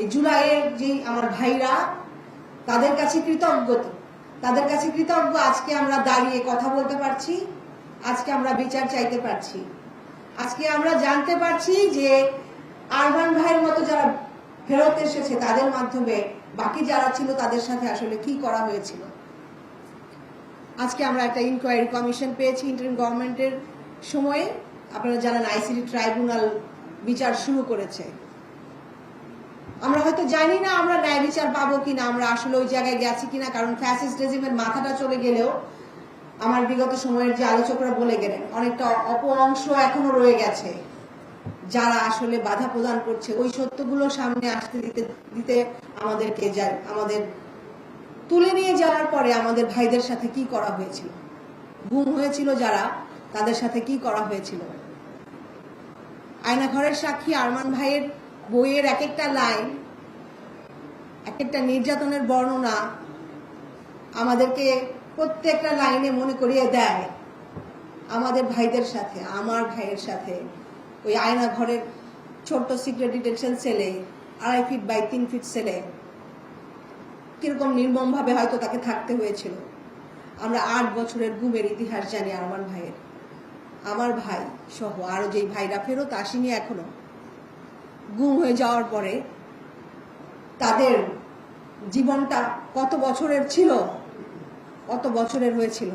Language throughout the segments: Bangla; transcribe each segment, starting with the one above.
এই জুলাইয়ের যে আমার ভাইরা, তাদের কাছে কৃতজ্ঞ তাদের কাছে কৃতজ্ঞ, আজকে আমরা দাঁড়িয়ে কথা বলতে পারছি, আজকে আমরা বিচার চাইতে পারছি। আজকে আমরা জানতে পারছি যে আরমান ভাইয়ের মতো যারা ফেরত এসেছে, তাদের মাধ্যমে বাকি যারা ছিল, তাদের সাথে আসলে কি করা হয়েছিল? আজকে আমরা একটা ইনকোয়ারি কমিশন পেয়েছি ইন্টারিম গভর্নমেন্টের সময়ে। আপনারা জানেন আইসিডি ট্রাইব্যুনাল বিচার শুরু করেছে। আমরা হয়তো জানি না আমরা ন্যায় বিচার পাবো কিনা, আমরা আসলে ওই জায়গায় গেছি কিনা, কারণ ফ্যাসিস্ট রেজিমের মাথাটা চলে গেলেও আমার বিগত সময়ের যে আলোচকরা বলে গেলেন, অনেকটা অপ অংশ এখনও রয়ে গেছে। যারা আসলে বাধা প্রদান করছে, ওই সত্যগুলো সামনে আসতে দিতে দিতে আমাদেরকে যায় আমাদের তুলে নিয়ে যাওয়ার পরে আমাদের ভাইদের সাথে কি করা হয়েছিল? গুম হয়েছিল যারা, তাদের সাথে কি করা হয়েছিল? আয়নাঘরের সাক্ষী আরমান ভাইয়ের বইয়ের এক একটা লাইন এক একটা নির্যাতনের বর্ণনা আমাদেরকে প্রত্যেকটা লাইনে মনে করিয়ে দেয় আমাদের ভাইদের সাথে, আমার ভাইয়ের সাথে। ওই আয়না ঘরের ছোট্ট সিক্রেট ডিটেনশন সেলে আড়াই ফিট বাই তিন ফিট সেলে কীরকম নির্মম ভাবে হয়তো তাকে থাকতে হয়েছিল। আমরা আট বছরের গুমের ইতিহাস জানি আমার ভাইয়ের। আমার ভাই সহ আরও যেই ভাইরা ফেরত আসেনি এখনও গুম হয়ে যাওয়ার পরে তাদের জীবনটা কত বছরের ছিল, কত বছরের হয়েছিল।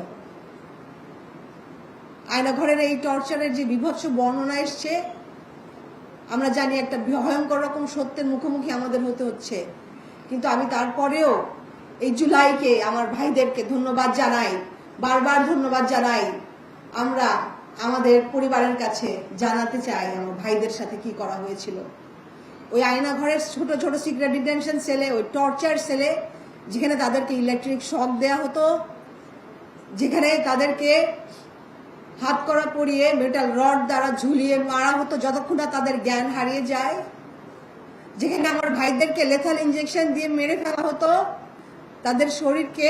আয়নাঘরের এই টর্চারের যে বিভৎস বর্ণনা এসছে, আমরা জানি একটা ভয়ঙ্কর রকম সত্যের মুখোমুখি আমাদের হতে হচ্ছে। কিন্তু আমি তারপরেও এই জুলাইকে আমার ভাইদেরকে ধন্যবাদ জানাই, বারবার ধন্যবাদ জানাই। আমরা আমাদের পরিবারের কাছে জানাতে চাই আমার ভাইদের সাথে কি করা হয়েছিল। ওই আয়না ঘরের ছোট ছোট সিক্রেট ডিটেনশন সেলে ওই টর্চার সেলে যেখানে তাদেরকে ইলেকট্রিক শক দেয়া হতো, যেখানে তাদেরকে হাত করা পরিয়ে মেটাল রড দ্বারা ঝুলিয়ে মারা হতো যতক্ষণ না তাদের জ্ঞান হারিয়ে যায়। যেখানে আমার ভাইদেরকে লেথাল ইঞ্জেকশন দিয়ে মেরে ফেলা হতো। তাদের শরীরকে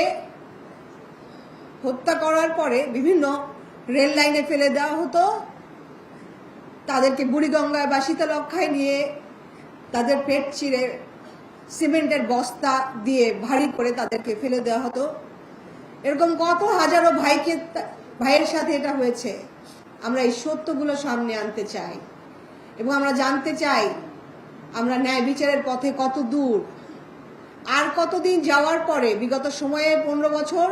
হত্যা করার পরে বিভিন্ন রেল লাইনে ফেলে দেওয়া হতো। তাদেরকে বুড়িগঙ্গায় বা শীতলক্ষায় নিয়ে তাদের পেট চিরে সিমেন্টের বস্তা দিয়ে ভারী করে তাদেরকে ফেলে দেওয়া হতো। এরকম কত হাজারো ভাইকে ভাইয়ের সাথে এটা হয়েছে। আমরা এই সত্যগুলো সামনে আনতে চাই এবং আমরা জানতে চাই আমরা ন্যায় বিচারের পথে কত দূর। আর কতদিন যাওয়ার পরে, বিগত সময়ে পনেরো বছর,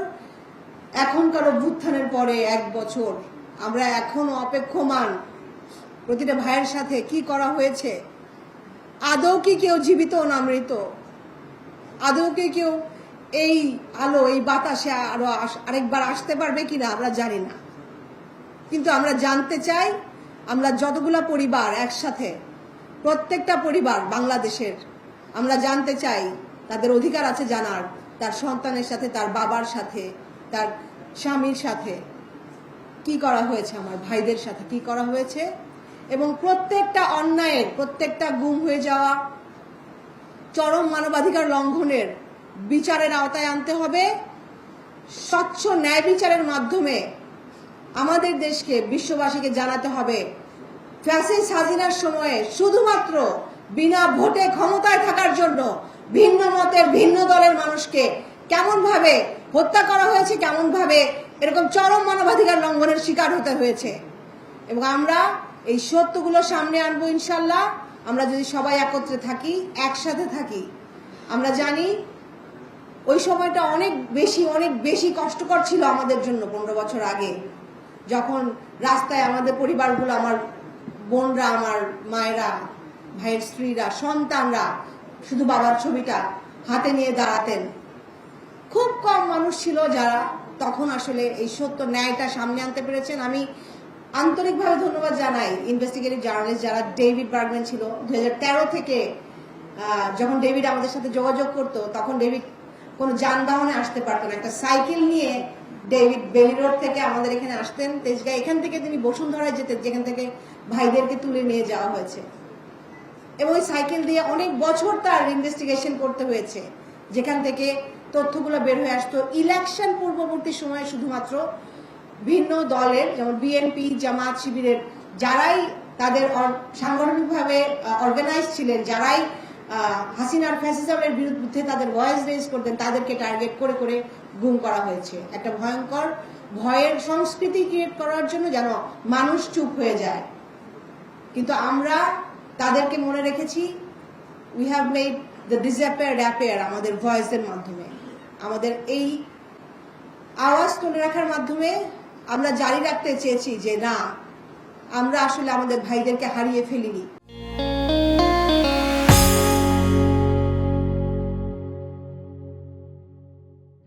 এখনকার অভ্যুত্থানের পরে এক বছর, আমরা এখনও অপেক্ষমান প্রতিটা ভাইয়ের সাথে কি করা হয়েছে আদৌ কি কেউ জীবিত না মৃত? আদৌ কি কেউ এই আলো, এই বাতাসে আরও আরেকবার আসতে পারবে কিনা আমরা জানি না। কিন্তু আমরা জানতে চাই, আমরা যতগুলা পরিবার একসাথে, প্রত্যেকটা পরিবার বাংলাদেশের, আমরা জানতে চাই, তাদের অধিকার আছে জানার, তার সন্তানের সাথে, তার বাবার সাথে, তার স্বামীর সাথে। কি করা হয়েছে আমার ভাইদের সাথে? কি করা হয়েছে? এবং প্রত্যেকটা অন্যায়ের প্রত্যেকটা গুম হয়ে যাওয়া, চরম মানবাধিকার লঙ্ঘনের বিচারের আওতায় আনতে হবে। স্বচ্ছ ন্যায় বিচারের মাধ্যমে আমাদের দেশকে, বিশ্ববাসীকে জানাতে হবে ফ্যাসিস হাজিনার সময়ে শুধুমাত্র বিনা ভোটে ক্ষমতায় থাকার জন্য ভিন্ন মতের, ভিন্ন দলের মানুষকে কেমন ভাবে হত্যা করা হয়েছে কেমন ভাবে এরকম চরম মানবাধিকার লঙ্ঘনের শিকার হতে হয়েছে। এবং আমরা এই সত্যগুলো সামনে আনব ইনশাল্লাহ। আমরা যদি সবাই একত্রে থাকি, একসাথে থাকি, আমরা জানি ওই সময়টা অনেক বেশি অনেক বেশি কষ্টকর ছিল আমাদের জন্য পনেরো বছর আগে। যখন রাস্তায় আমাদের পরিবারগুলো, আমার বোনরা, আমার মায়েরা, ভাইয়ের স্ত্রীরা, সন্তানরা শুধু বাবার ছবিটা হাতে নিয়ে দাঁড়াতেন। খুব কম মানুষ ছিল যারা তখন আসলে এই সত্য ন্যায়টা সামনে আনতে পেরেছেন। আমি আন্তরিকভাবে ধন্যবাদ জানাই ইনভেস্টিগেটিভ জার্নালিস্ট যারা ডেভিড বার্গম্যান ছিল। দু থেকে যখন ডেভিড আমাদের সাথে যোগাযোগ করতো, তখন ডেভিড কোনো যানবাহনে আসতে পারতেন না। একটা সাইকেল নিয়ে ডেভিড বেলি রোড থেকে আমাদের এখানে আসতেন। তেজগাঁ এখান থেকে তিনি বসুন্ধরায় যেতেন যেখান থেকে ভাইদেরকে তুলে নিয়ে যাওয়া হয়েছে। এবং ওই সাইকেল দিয়ে অনেক বছর তার ইনভেস্টিগেশন করতে হয়েছে। যেখান থেকে তথ্যগুলো বের হয়ে আসতো। ইলেকশন পূর্ববর্তী সময়ে শুধুমাত্র ভিন্ন দলের, যেমন বিএনপি জামাত শিবিরের যারাই তাদের সাংগঠনিকভাবে অর্গানাইজ ছিলেন, যারাই হাসিনার ফ্যাসিজমের বিরুদ্ধে তাদের ভয়েস রেজ করতেন, তাদেরকে টার্গেট করে করে গুম করা হয়েছে। একটা ভয়ঙ্কর ভয়ের সংস্কৃতি ক্রিয়েট করার জন্য যেন মানুষ চুপ হয়ে যায়। কিন্তু আমরা তাদেরকে মনে রেখেছি we have made the disappear appear আমাদের ভয়েসের মাধ্যমে। আমাদের এই আওয়াজ তুলে রাখার মাধ্যমে আমরা জারি রাখতে চেয়েছি যে না আমরা আসলে আমাদের ভাইদেরকে হারিয়ে ফেলিনি।